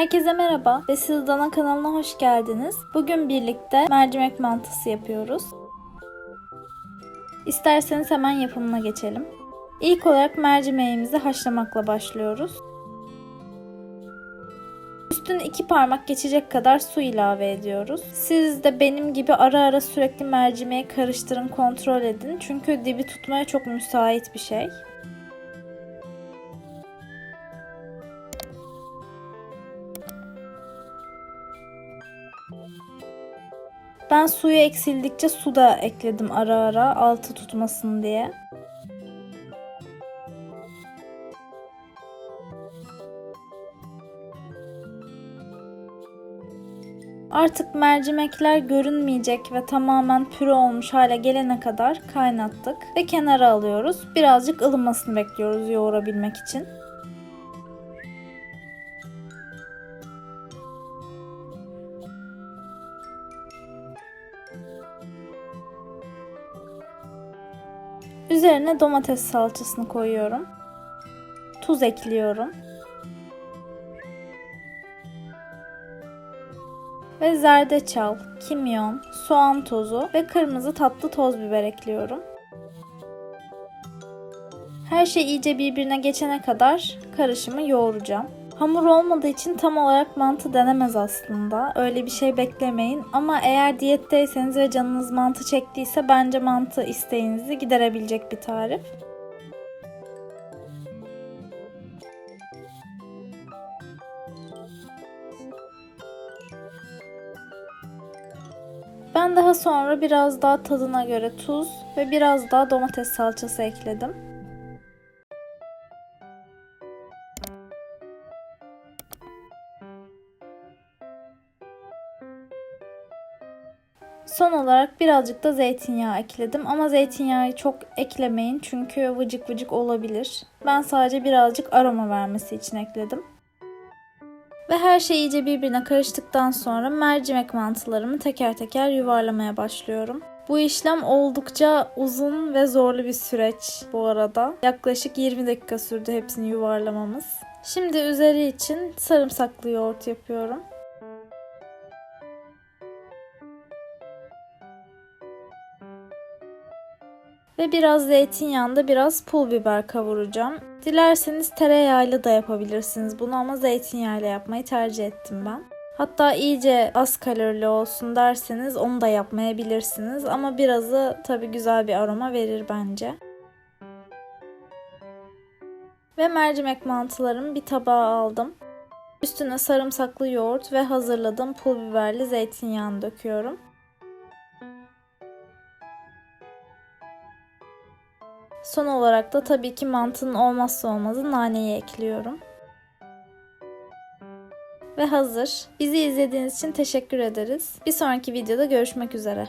Herkese merhaba ve siz Dana kanalına hoş geldiniz. Bugün birlikte mercimek mantısı yapıyoruz. İsterseniz hemen yapımına geçelim. İlk olarak mercimeğimizi haşlamakla başlıyoruz. Üstüne iki parmak geçecek kadar su ilave ediyoruz. Siz de benim gibi ara ara sürekli mercimeği karıştırın, kontrol edin. Çünkü dibi tutmaya çok müsait bir şey. Ben suyu eksildikçe su da ekledim ara ara altı tutmasın diye. Artık mercimekler görünmeyecek ve tamamen püre olmuş hale gelene kadar kaynattık ve kenara alıyoruz. Birazcık ılımasını bekliyoruz yoğurabilmek için. Üzerine domates salçasını koyuyorum. Tuz ekliyorum. Ve zerdeçal, kimyon, soğan tozu ve kırmızı tatlı toz biber ekliyorum. Her şey iyice birbirine geçene kadar karışımı yoğuracağım. Hamur olmadığı için tam olarak mantı denemez aslında. Öyle bir şey beklemeyin. Ama eğer diyetteyseniz ve canınız mantı çektiyse bence mantı isteğinizi giderebilecek bir tarif. Ben daha sonra biraz daha tadına göre tuz ve biraz daha domates salçası ekledim. Son olarak birazcık da zeytinyağı ekledim ama zeytinyağı çok eklemeyin çünkü vıcık vıcık olabilir. Ben sadece birazcık aroma vermesi için ekledim. Ve her şey iyice birbirine karıştıktan sonra mercimek mantılarımı teker teker yuvarlamaya başlıyorum. Bu işlem oldukça uzun ve zorlu bir süreç bu arada. Yaklaşık 20 dakika sürdü hepsini yuvarlamamız. Şimdi üzeri için sarımsaklı yoğurt yapıyorum. Ve biraz zeytinyağında biraz pul biber kavuracağım. Dilerseniz tereyağıyla da yapabilirsiniz bunu ama zeytinyağıyla yapmayı tercih ettim ben. Hatta iyice az kalorili olsun derseniz onu da yapmayabilirsiniz ama birazı tabi güzel bir aroma verir bence. Ve mercimek mantılarımı bir tabağa aldım. Üstüne sarımsaklı yoğurt ve hazırladığım pul biberli zeytinyağını döküyorum. Son olarak da tabii ki mantının olmazsa olmazı naneyi ekliyorum. Ve hazır. Bizi izlediğiniz için teşekkür ederiz. Bir sonraki videoda görüşmek üzere.